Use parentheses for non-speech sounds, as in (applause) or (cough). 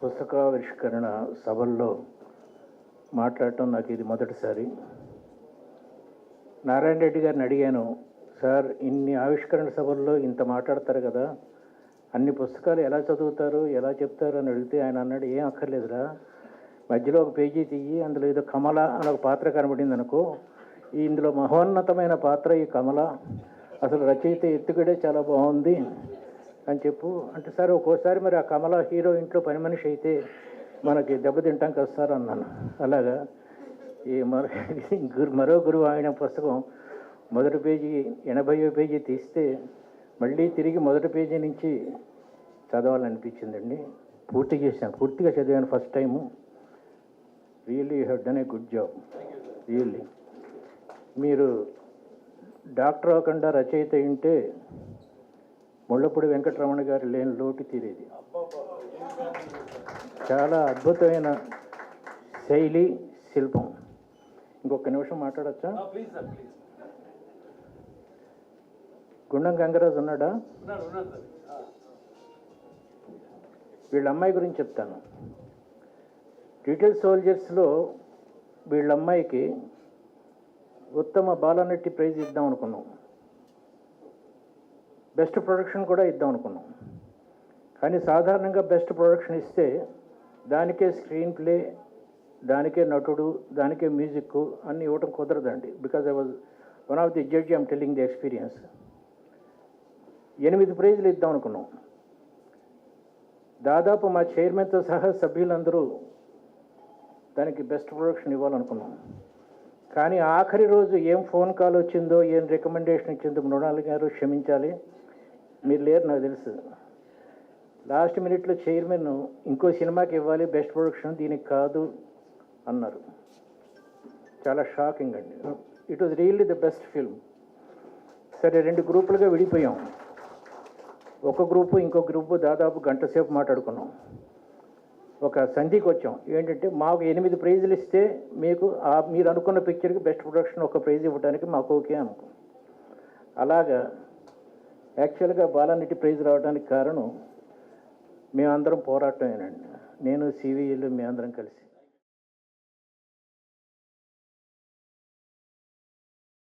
పుస్తకావిష్కరణ సభల్లో మాట్లాడటం నాకు ఇది మొదటిసారి. నారాయణ రెడ్డి గారిని అడిగాను సార్ ఇన్ని ఆవిష్కరణ సభల్లో ఇంత మాట్లాడతారు కదా అన్ని పుస్తకాలు ఎలా చదువుతారు ఎలా చెప్తారు అని అడిగితే ఆయన అన్నాడు ఏం అక్కర్లేదురా మధ్యలో ఒక పేజీ తీయి అందులో ఏదో కమల అని ఒక పాత్ర కనబడింది అనుకో ఇందులో మహోన్నతమైన పాత్ర ఈ కమల అసలు రచయిత ఎత్తుగడే చాలా బాగుంది అని చెప్పు. అంటే సార్ ఒక్కోసారి మరి ఆ కమల హీరో ఇంట్లో పని మనిషి అయితే మనకి దెబ్బతింటాం కదా సార్ అన్నాను. అలాగా? ఈ మరో (laughs) గురు మరో గురువు ఆయన పుస్తకం మొదటి పేజీ ఎనభైవ పేజీ తీస్తే మళ్ళీ తిరిగి మొదటి పేజీ నుంచి చదవాలనిపించిందండి. పూర్తి చేశాను పూర్తిగా చదివాను first time. Really you have done a good job really మీరు డాక్టర్ అవ్వకుండా రచయిత ఉంటే ముళ్ళపూడి వెంకటరమణ గారి లేని లోటు తీరేది. చాలా అద్భుతమైన శైలి శిల్పం. ఇంకొక నిమిషం మాట్లాడచ్చా? గుండం గంగరాజు ఉన్నాడా? వీళ్ళ అమ్మాయి గురించి చెప్తాను. లిటిల్ సోల్జర్స్లో వీళ్ళ అమ్మాయికి ఉత్తమ బాలనటి ప్రైజ్ ఇద్దాం అనుకున్నాం. బెస్ట్ ప్రొడక్షన్ కూడా ఇద్దాం అనుకున్నాం. కానీ సాధారణంగా బెస్ట్ ప్రొడక్షన్ ఇస్తే దానికే స్క్రీన్ ప్లే దానికే నటుడు దానికే మ్యూజిక్ అన్నీ ఇవ్వటం కుదరదండి. Because I was one of the judge I'm telling the experience. ఎనిమిది ప్రైజులు ఇద్దాం అనుకున్నాం. దాదాపు మా చైర్మన్తో సహా సభ్యులందరూ దానికి బెస్ట్ ప్రొడక్షన్ ఇవ్వాలనుకున్నాం. కానీ ఆఖరి రోజు ఏం ఫోన్ కాల్ వచ్చిందో ఏం రికమెండేషన్ ఇచ్చిందో మృణాలి గారు క్షమించాలి. మీరు లేరు నాకు తెలుసు. లాస్ట్ మినిట్లో చైర్మన్ ఇంకో సినిమాకి ఇవ్వాలి బెస్ట్ ప్రొడక్షన్ దీనికి కాదు అన్నారు. చాలా షాకింగ్ అండి. It was really the best film. సరే రెండు గ్రూపులుగా విడిపోయాం. ఒక గ్రూపు ఇంకో గ్రూపు దాదాపు గంట సేపు మాట్లాడుకున్నాం. ఒక సంధికి వచ్చాం. ఏంటంటే మాకు ఎనిమిది ప్రైజులు ఇస్తే మీకు ఆ మీరు అనుకున్న పిక్చర్కి బెస్ట్ ప్రొడక్షన్ ఒక ప్రైజ్ ఇవ్వడానికి మాకు ఓకే అనుకో. అలాగా యాక్చువల్గా బాలానటి ప్రైజ్ రావడానికి కారణం మేమందరం పోరాటమేనండి. నేను సివిఎల్ మేమందరం కలిసి.